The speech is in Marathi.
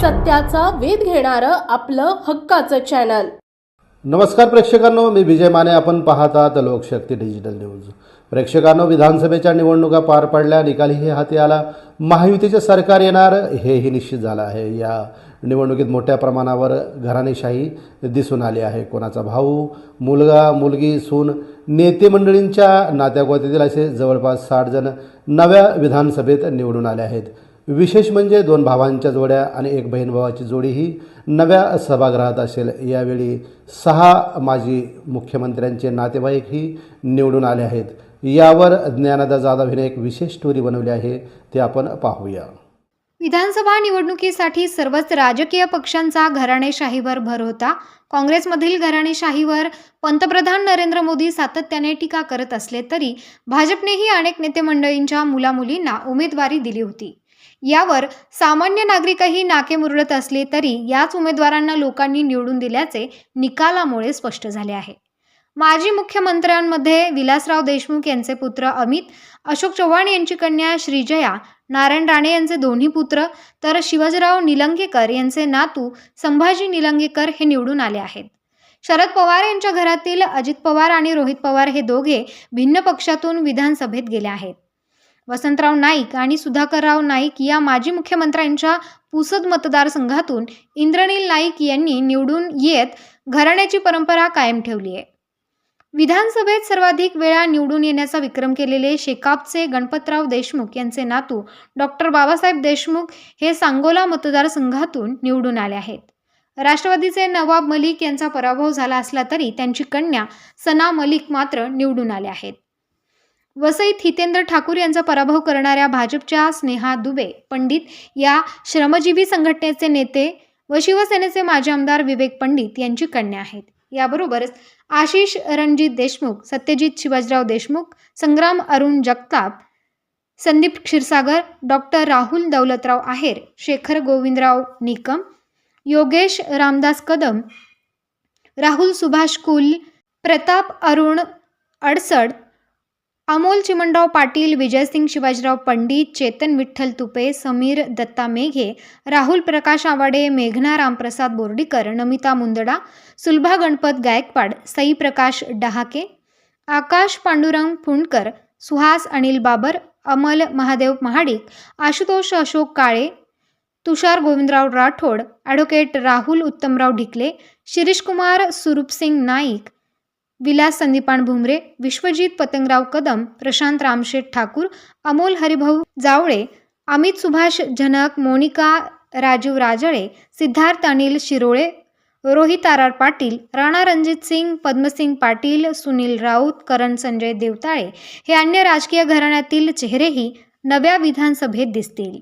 सत्याचा वेध घेणारं आपलं हक्काचं चॅनल नमस्कार प्रेक्षकांनो मी विजय माने. आपण पाहतात लोकशक्ती डिजिटल न्यूज प्रेक्षकांनो विधानसभेच्या निवडणुका पार पडल्या निकालही हाती आला. महायुतीचे सरकार येणार हेही निश्चित झालं आहे. या निवडणुकीत मोठ्या प्रमाणावर घराणेशाही दिसून आली आहे. कोणाचा भाऊ मुलगा मुलगी सून नेते मंडळींच्या नात्यागोत्यातील असे जवळपास साठ जण नव्या विधानसभेत निवडून आले आहेत. विशेष म्हणजे दोन भावांच्या जोड्या आणि एक बहीण भावाची जोडी ही नव्या सभागृहात असेल. यावेळी सहा माजी मुख्यमंत्र्यांचे नातेवाईकही निवडून आले आहेत. यावर ज्ञानदा जाधव हिने एक विशेष स्टोरी बनवली आहे. ते आपण पाहूया. विधानसभा निवडणुकीसाठी सर्वच राजकीय पक्षांचा घराणेशाहीवर भर होता. काँग्रेसमधील घराणेशाहीवर पंतप्रधान नरेंद्र मोदी सातत्याने टीका करत असले तरी भाजपनेही अनेक नेते मंडळींच्या मुलामुलींना उमेदवारी दिली होती. यावर सामान्य नागरिकही नाके मुरळत असले तरी याच उमेदवारांना लोकांनी निवडून दिल्याचे निकालामुळे स्पष्ट झाले आहे. माजी मुख्यमंत्र्यांमध्ये विलासराव देशमुख यांचे पुत्र अमित अशोक चव्हाण यांची कन्या श्रीजया नारायण राणे यांचे दोन्ही पुत्र तर शिवाजीराव निलंगेकर यांचे नातू संभाजी निलंगेकर हे निवडून आले आहेत. शरद पवार यांच्या घरातील अजित पवार आणि रोहित पवार हे दोघे भिन्न पक्षातून विधानसभेत गेले आहेत. वसंतराव नाईक आणि सुधाकरराव नाईक या माजी मुख्यमंत्र्यांच्या पुसद मतदारसंघातून इंद्रनील नाईक यांनी निवडून येत घराण्याची परंपरा कायम ठेवली आहे. विधानसभेत सर्वाधिक वेळा निवडून येण्याचा विक्रम केलेले शेकापचे गणपतराव देशमुख यांचे नातू डॉक्टर बाबासाहेब देशमुख हे सांगोला मतदारसंघातून निवडून आले आहेत. राष्ट्रवादीचे नवाब मलिक यांचा पराभव झाला असला तरी त्यांची कन्या सना मलिक मात्र निवडून आल्या आहेत. वसईत हितेंद्र ठाकूर यांचा पराभव करणाऱ्या भाजपच्या स्नेहा दुबे पंडित या श्रमजीवी संघटनेचे नेते व शिवसेनेचे माजी आमदार विवेक पंडित यांची कन्या आहेत. याबरोबरच आशिष रणजित देशमुख सत्यजित शिवाजीराव देशमुख संग्राम अरुण जगताप संदीप क्षीरसागर डॉक्टर राहुल दौलतराव आहेर शेखर गोविंदराव निकम योगेश रामदास कदम राहुल सुभाष कुल प्रताप अरुण अडसड अमोल चिमणराव पाटील विजयसिंग शिवाजीराव पंडित चेतन विठ्ठल तुपे समीर दत्ता मेघे राहुल प्रकाश आवाडे मेघना Ramprasad Bordikar Namita Mundada Sulbha Ganpat Gaikwad Sai Prakash Dahake Akash Pandurang Fundkar Suhas Anil Babar Amal Mahadev Mahadik Ashutosh Ashok Kale Tushar Govindrao Rathod advocate Rahul Uttamrao Dhikale Shirishkumar Surupsingh Naik Vilas Sandipan Bhumre Vishwajit Patangrao Kadam Prashant Ramsheth Thakur Amol Haribhau Jawale Amit Subhash Janak Monika Rajiv Rajale Siddharth Anil Shirole Rohit R R Patil Rana Ranjit Singh Padmasingh Patil Sunil Raut Karan Sanjay Deotale हे अन्य राजकीय घराण्यातील चेहरेही नव्या विधानसभेत दिसतील.